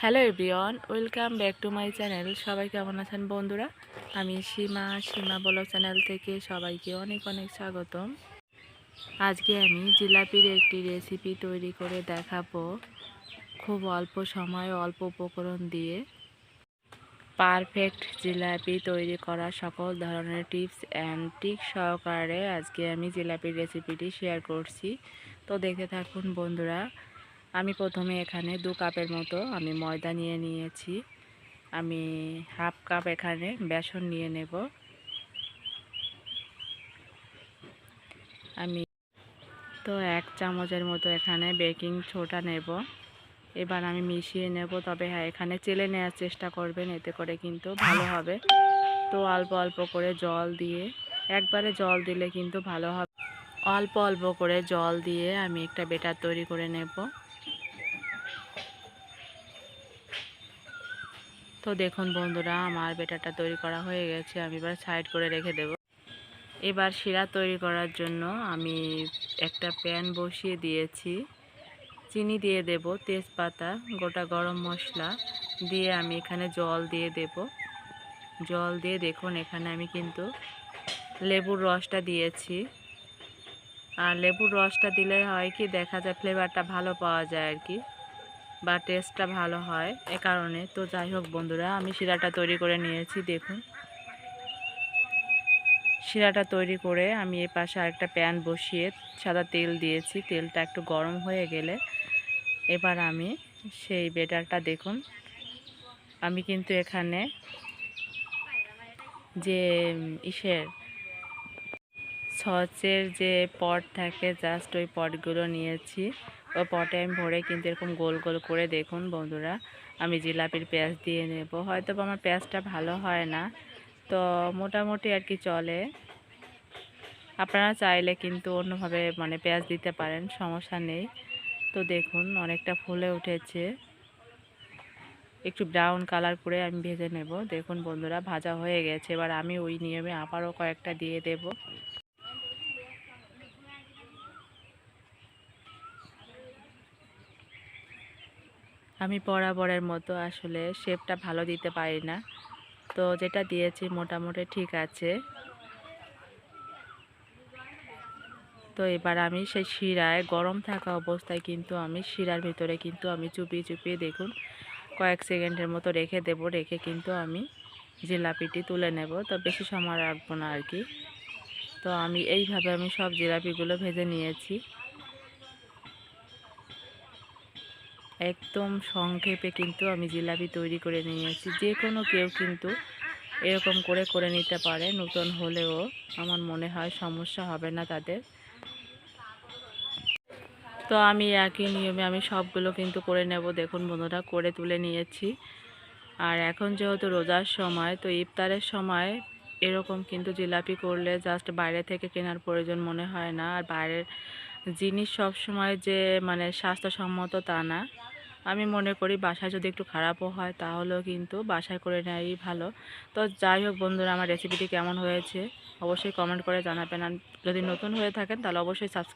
Hello everyone welcome back to my channel সবাই কেমন আছেন বন্ধুরা? আমি সীমা সীমা বলো চ্যানেল থেকে সবাইকে অনেক অনেক স্বাগতম। আজকে আমি জিলাপির একটি রেসিপি তৈরি করে দেখাবো। খুব অল্প সময় অল্প উপকরণ দিয়ে পারফেক্ট জিলাপি তৈরি করা সকল ধরনের টিপস অ্যান্ড ট্রিক সহকারে আজকে আমি জিলাপির রেসিপিটি শেয়ার করছি। তো দেখে থাকুন বন্ধুরা। আমি প্রথমে এখানে দু কাপের মতো আমি ময়দা নিয়ে নিয়েছি। আমি হাফ কাপ এখানে বেসন নিয়ে নেব। আমি তো এক চামচের মতো এখানে বেকিং ছোটা নেব। এবার আমি মিশিয়ে নেব। তবে হ্যাঁ এখানে চেলে নেওয়ার চেষ্টা করবেন, এতে করে কিন্তু ভালো হবে। তো অল্প অল্প করে জল দিয়ে, একবারে জল দিলে কিন্তু ভালো হবে। অল্প অল্প করে জল দিয়ে আমি একটা বেটার তৈরি করে নেব। তো দেখুন বন্ধুরা, আমার বেটাটা তৈরি করা হয়ে গেছে, আমি এবার সাইড করে রেখে দেব। এবার শিরা তৈরি করার জন্য আমি একটা প্যান বসিয়ে দিয়েছি। চিনি দিয়ে দেব, তেজপাতা, গোটা গরম মশলা দিয়ে আমি এখানে জল দিয়ে দেব। জল দিয়ে দেখুন, এখানে আমি কিন্তু লেবুর রসটা দিয়েছি। আর লেবুর রসটা দিলে হয় কি, দেখা যায় ফ্লেভারটা ভালো পাওয়া যায় আর কি। বা টেস্টটা ভালো হয়, এ কারণে। তো যাই হোক বন্ধুরা, আমি শিরাটা তৈরি করে নিয়েছি, দেখুন। শিরাটা তৈরি করে আমি এ পাশে আরেকটা প্যান বসিয়ে সাদা তেল দিয়েছি। তেলটা একটু গরম হয়ে গেলে এবার আমি সেই বেটারটা দেখুন। আমি কিন্তু এখানে যে ইসের সচের যে পট থাকে জাস্ট ওই পটগুলো নিয়েছি। পটে আমি ভরে কিন্তু এরকম গোল গোল করে দেখুন বন্ধুরা, আমি জিলাপির পেঁয়াজ দিয়ে নেব। হয়তো আমার পেঁয়াজটা ভালো হয় না, তো মোটামুটি আর কি চলে। আপনারা চাইলে কিন্তু অন্যভাবে মানে পেঁয়াজ দিতে পারেন, সমস্যা নেই। তো দেখুন অনেকটা ফুলে উঠেছে। একটু ব্রাউন কালার করে আমি ভেজে নেব। দেখুন বন্ধুরা, ভাজা হয়ে গেছে। এবার আমি ওই নিয়মে আবারও কয়েকটা দিয়ে দেব। আমি বরাবরের মতো আসলে শেপটা ভালো দিতে পারি না। তো যেটা দিয়েছি মোটামুটি ঠিক আছে। তো এবার আমি সেই শিরায় গরম থাকা অবস্থায় কিন্তু আমি শিরার ভিতরে কিন্তু আমি চুপিয়ে চুপিয়ে দেখুন, কয়েক সেকেন্ডের মতো রেখে দেব, রেখে কিন্তু আমি জিলাপিটি তুলে নেব। তো বেশি সময় রাখব না আর কি। তো আমি এইভাবে আমি সব জিলাপিগুলো ভেজে নিয়েছি। একদম সংক্ষেপে কিন্তু আমি জিলাপি তৈরি করে নিয়েছি। যে কোনো কেউ কিন্তু এরকম করে করে নিতে পারে, নতুন হলেও আমার মনে হয় সমস্যা হবে না তাদের। তো আমি একই নিয়মে আমি সবগুলো কিন্তু করে নেব, দেখুন বন্ধুরা, করে তুলে নিয়েছি। আর এখন যেহেতু রোজার সময়, তো ইফতারের সময় এরকম কিন্তু জিলাপি করলে জাস্ট বাইরে থেকে কেনার প্রয়োজন মনে হয় না। আর বাইরের জিনিস সব সময় যে মানে স্বাস্থ্যসম্মত তা না। আমি মনে করি বাসায় যদি একটু খারাপও হয় তাহলেও কিন্তু বাসায় করে নেওয়াই ভালো। তো যাই হোক বন্ধুরা, আমার রেসিপিটি কেমন হয়েছে অবশ্যই কমেন্ট করে জানাবেন। আর যদি নতুন হয়ে থাকেন তাহলে অবশ্যই সাবস্ক্রাইব